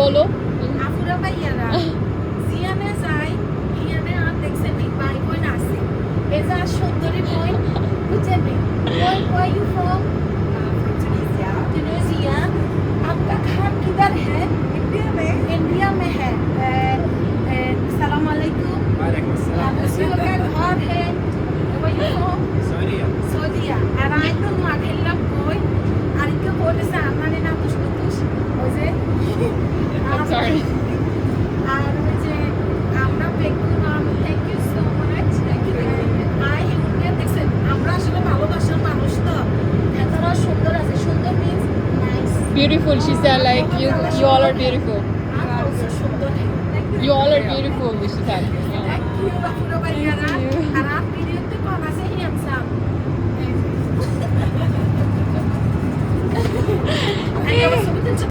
বলো আপুরা ভাইয়ারা জিয়ানে যাই জিয়ানে আর দেখছেন নি ভাই বোন আছে এজা সুন্দরী বোন বুঝছেন নি বোন where you from Tunisia. tunisia आपका घर किधर है India में इंडिया में है सलाम अलैकुम वालेकुम अस्सलाम मुस्लिम का घर है where beautiful. She said, like, you, you all are beautiful. You all are beautiful, she said. Yeah. Thank you.